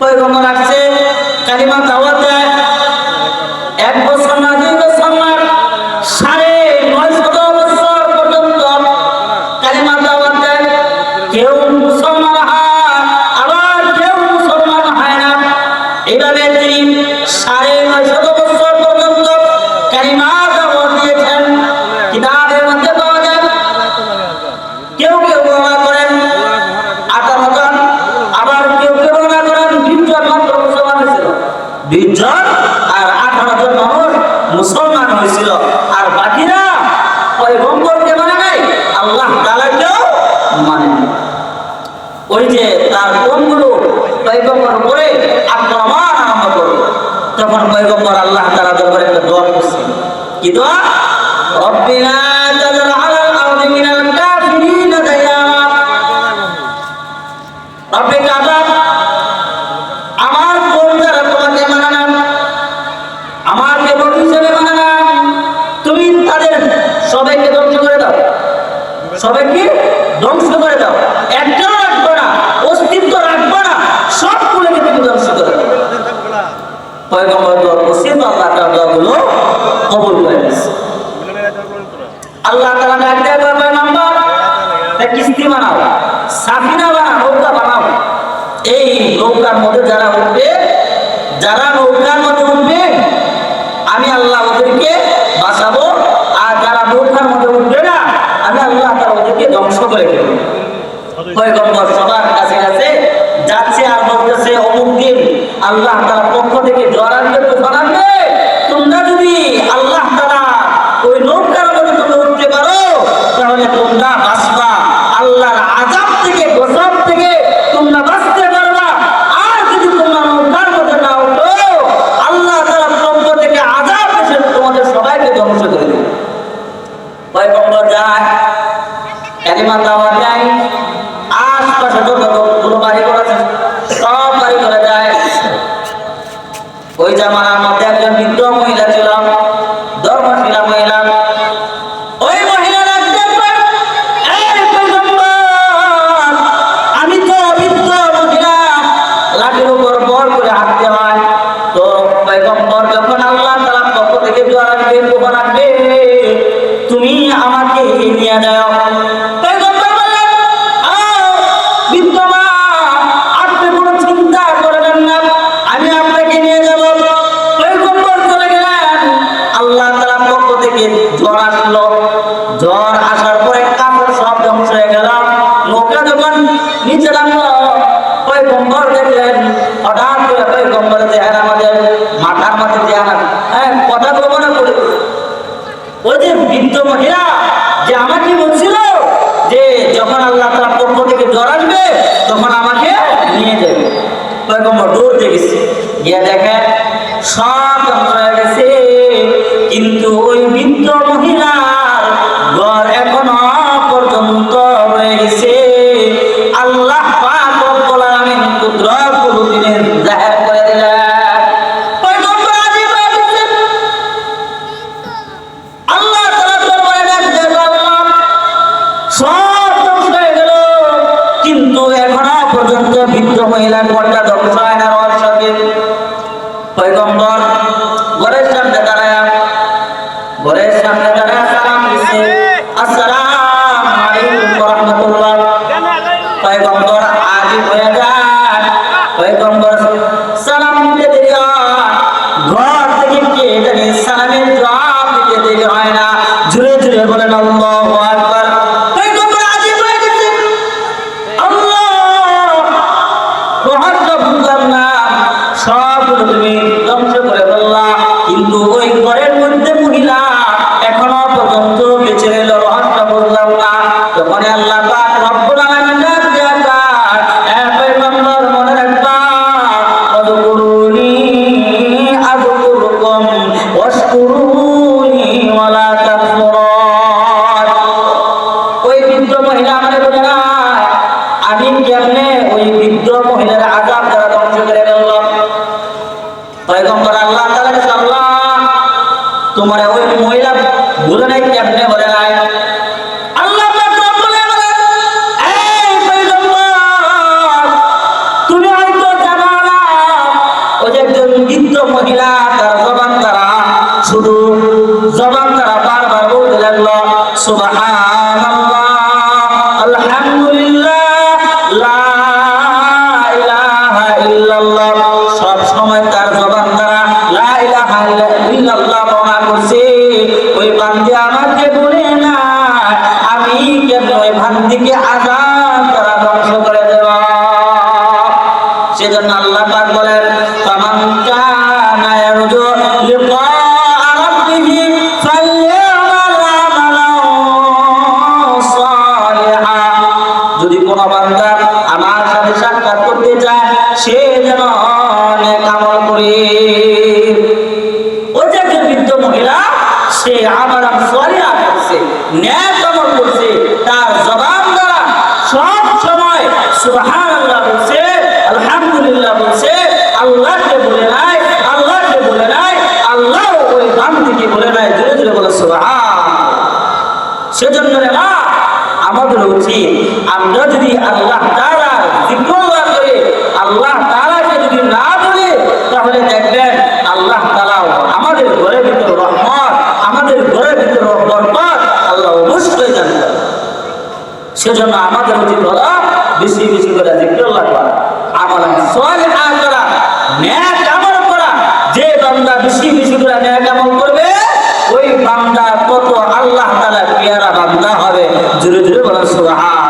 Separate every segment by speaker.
Speaker 1: পয়গম্বর আসছে কালিমা দাওয়াত পর আল্লাহ তালা দরবারে একটা দোয়া করছে কি দোয়া? রব্বিনা বানাও সাফিনা বা নৌকা বানাও। এই নৌকার মধ্যে যারা উঠবে পয়গম্বর যখন আল্লাহ তালা পক্ষ থেকে দোয়া রাখবে উপহার রাখবে তুমি আমাকে নিয়ে যাও। বৃদ্ধ মহিলা যে আমাকে বলছিল যে যখন আল্লাহ তার পক্ষ থেকে জ্বর আসবে, তখন আমাকে নিয়ে যাবে। পয়গম্বর দৌড়তে গেছি। গিয়ে দেখে সব পয়গম্বর ঘরের সামনে দাঁড়ায়। ঘরের সামনে দাঁড়ায়। সালাম দিছে আসসালাম আলাইকুম ওয়া রাহমাতুল্লাহ। পয়গম্বর কেমনে ওই বৃদ্ধ তারা ধ্বংস করে ফেলল, পয়গম্বর আল্লাহ আল্লাহ, তোমার ওই মহিলা ভুলে নাই কেমনে নাই? মহিলা, তার জবান তারা শুধু জবান তারা বারবার বলতে লাগল যেন নেক আমল করে। ওই যে একজন বৃদ্ধ মহিলা, সে আমার সালিহা করছে নেক আমল করছে, তার জবান দ্বারা সব সময় সুবহানাল্লাহ বলছে, আলহামদুলিল্লাহ বলছে আল্লাহকে বলে নাই আল্লাহকে বলে নাই আল্লাহ ওই বান্দিকে বলে নাই ধীরে ধীরে বলে সুবহান সেজন্য আমাদের উচিত, আমরা যদি আল্লাহ তাআলা জিক্রুল্লাহ করে আল্লাহ তাআলাকে যদি না বলি তাহলে দেখবেন আল্লাহ তাআলাও আমাদের ঘরের ভিতর রহমত, আমাদের ঘরের ভিতর বরকত আল্লাহ অবশ্যই করে সেজন্য আমাদের উচিত হলো বেশি বেশি করে জিক্রুল্লাহ করা আমল সালিহা করা নেক আমল করা। যে বান্দা বেশি বেশি করে নেক আমল করবে, ওই বান্দা কত আল্লাহ তাআলা পেয়ারা বান্দা হবে। জোরে জোরে বলেন সুবহান।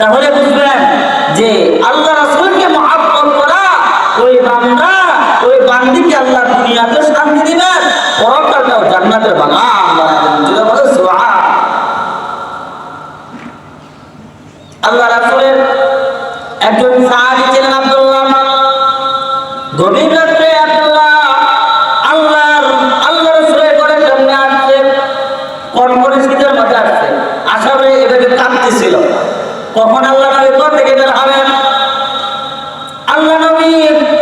Speaker 1: তাহলে বুঝবেন যে আল্লাহ রাসুলকে মহব্বত করা ওই বান্দা, ওই বান্দিকে আল্লাহ দুনিয়াতে শান্তি দিবেন, পরকালটাও জান্নাতের বলে আল্লাহ নবী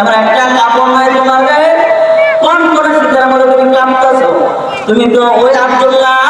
Speaker 1: এবার একটা কাপড় নাই তোমার গায়ে। কোন করে শীতের মধ্যে তুমি তুমি তো ওই আব্দুল্লাহ